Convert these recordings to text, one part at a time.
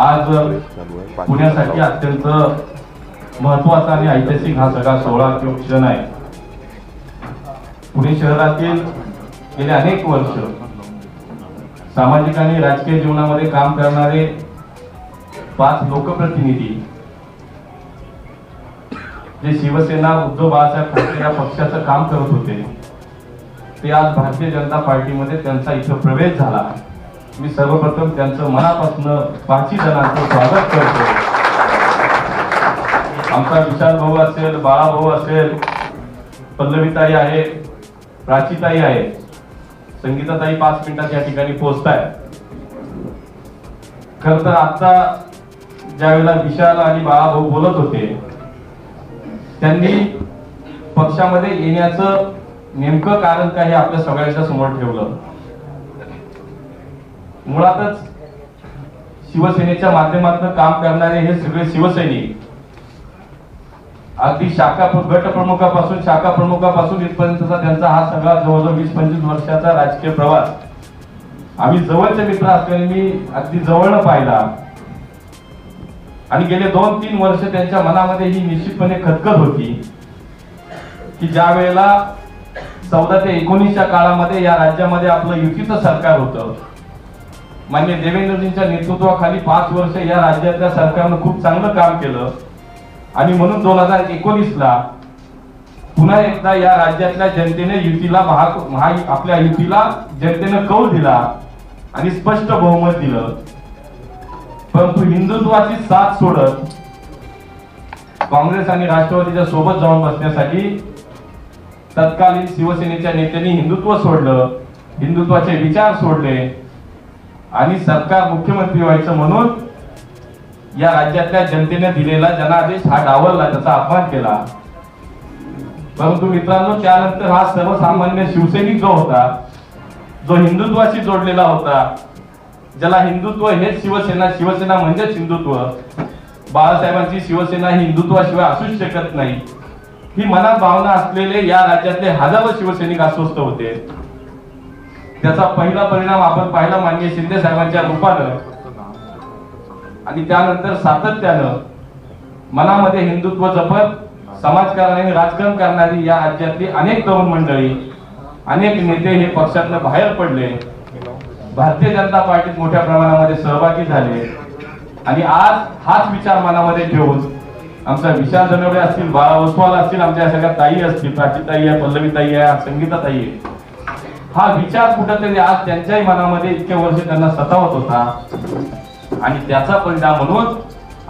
आज पुण्यासाठी अत्यंत महत्त्वाचा आणि ऐतिहासिक हा सगळा सोहळा किंवा क्षण आहे. पुणे शहरातील गेले अनेक वर्ष सामाजिक आणि राजकीय जीवनामध्ये काम करणारे पाच लोकप्रतिनिधी जे शिवसेना उद्धव बाळासाहेब ठाकरे या पक्षाचं काम करत होते ते आज भारतीय जनता पार्टीमध्ये त्यांचा इथं प्रवेश झाला. मी सर्वप्रथम त्यांचं मनापासून पाचही जणांचं स्वागत करतो. आमचा विशाल भाऊ असेल बाळा भाऊ असेल पल्लवीताई आहे प्राचीताई आहे. संगीताताई पाच मिनिटात या ठिकाणी पोहोचताय खर तर आता ज्यावेळेला विशाल आणि बाळा भाऊ बोलत होते त्यांनी पक्षामध्ये येण्याचं नेमकं कारण काय हे आपल्या सगळ्यांच्या समोर ठेवलं. मुळातच शिवसेनेच्या माध्यमातून काम करणारे हे सगळे शिवसैनिक अगदी शाखा गट प्रमुखापासून शाखा प्रमुखापासून इथपर्यंतचा त्यांचा हा सगळा जवळजवळ वीस पंचवीस वर्षाचा राजकीय प्रवास. आम्ही जवळचे मित्र असल्याने मी अगदी जवळनं पाहिला. आणि गेले दोन तीन वर्ष त्यांच्या मनामध्ये ही निश्चितपणे खदखद होती. की ज्या वेळेला चौदा ते एकोणीसच्या काळामध्ये या राज्यामध्ये आपलं युतीचं सरकार होतं मान्य देवेंद्रजींच्या नेतृत्वाखाली पाच वर्ष या राज्यातल्या सरकारनं खूप चांगलं काम केलं. आणि म्हणून दोन हजार एकोणीस ला पुन्हा एकदा या राज्यातल्या जनतेने युतीला महा महा आपल्या युतीला जनतेनं कौल दिला आणि स्पष्ट बहुमत दिलं. परंतु हिंदुत्वाची साथ सोडत काँग्रेस आणि राष्ट्रवादीच्या सोबत जाऊन बसण्यासाठी तत्कालीन शिवसेनेच्या नेत्यांनी हिंदुत्व सोडलं हिंदुत्वाचे विचार सोडले आणि सरकार मुख्यमंत्री व्हायचं म्हणून या राज्यातल्या जनतेने दिलेला जनादेश हा डावलला त्याचा अपमान केला. परंतु मित्रांनो त्यानंतर हा सर्वसामान्य शिवसैनिक जो होता जो हिंदुत्वाशी जोडलेला होता ज्याला हिंदुत्व हेच शिवसेना शिवसेना म्हणजेच हिंदुत्व बाळासाहेबांची शिवसेना ही हिंदुत्वाशिवाय असूच शकत नाही. ही मनात भावना असलेले या राज्यातले हजारो शिवसैनिक अस्वस्थ होते. त्याचा पहिला परिणाम आपण पाहिला मान्य शिंदे साहेबांच्या रूपानं. आणि त्यानंतर सातत्यानं मनामध्ये हिंदुत्व जपत समाजकारणाने आणि राजकारण करणारी या राज्यातली अनेक तरुण मंडळी अनेक नेते हे पक्षातनं बाहेर पडले. भारतीय जनता पार्टीत मोठ्या प्रमाणामध्ये सहभागी झाले. आणि आज हाच विचार मनामध्ये ठेवून आमचा विशाल धनवडे असतील बाळा ओसवाल असतील आमच्या सगळ्या ताई असतील प्राचीताई आहे पल्लवीताई आहे संगीताताई आहे हा विचार कुठंतरी आज त्यांच्याही मनामध्ये इतके वर्ष त्यांना सतावत होता. आणि त्याचा परिणाम म्हणून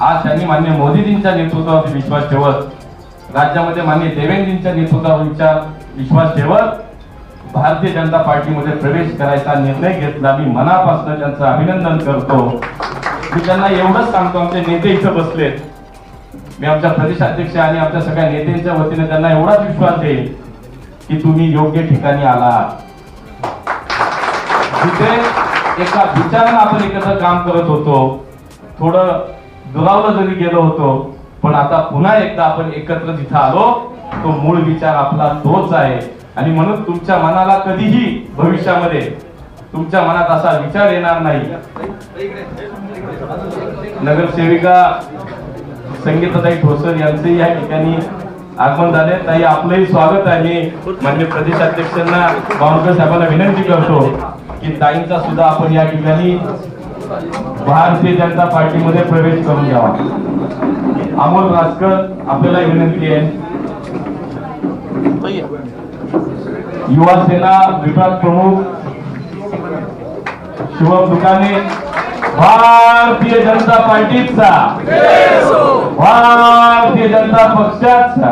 आज त्यांनी मान्य मोदीजींच्या नेतृत्वावर विश्वास ठेवत राज्यामध्ये मान्य देवेंद्रजींच्या नेतृत्वावर विचार विश्वास ठेवत भारतीय जनता पार्टीमध्ये प्रवेश करायचा निर्णय घेतला. मी मनापासून त्यांचं अभिनंदन करतो. मी त्यांना एवढंच सांगतो आमचे नेते इथं बसलेत मी आमच्या प्रदेशाध्यक्ष आणि आमच्या सगळ्या नेत्यांच्या वतीने त्यांना एवढाच विश्वास देईल की तुम्ही योग्य ठिकाणी आलात. जिथे एका विचारानं आपण एकत्र काम करत होतो. थोडं दुरावलं जरी गेलो होतो पण आता पुन्हा एकदा आपण एकत्र जिथं आलो तो मूळ विचार आपला तोच आहे. आणि म्हणून तुमच्या मनाला कधीही भविष्यामध्ये तुमच्या मनात असा विचार येणार नाही. नगरसेविका संगीताताई ठोसर यांचंही या ठिकाणी आगमन झाले ताई आपलंही स्वागत आहे. मी मान्य प्रदेशाध्यक्षांना बावनकर साहेबांना विनंती करतो. की ताईंचा सुद्धा आपण या ठिकाणी भारतीय जनता पार्टीमध्ये प्रवेश करून घ्यावा. अमोल राजकर आपल्याला विनंती आहे. युवा सेना विभाग प्रमुख शिवम दुकाने भारतीय जनता पार्टीचा. भारतीय जनता पक्षाचा.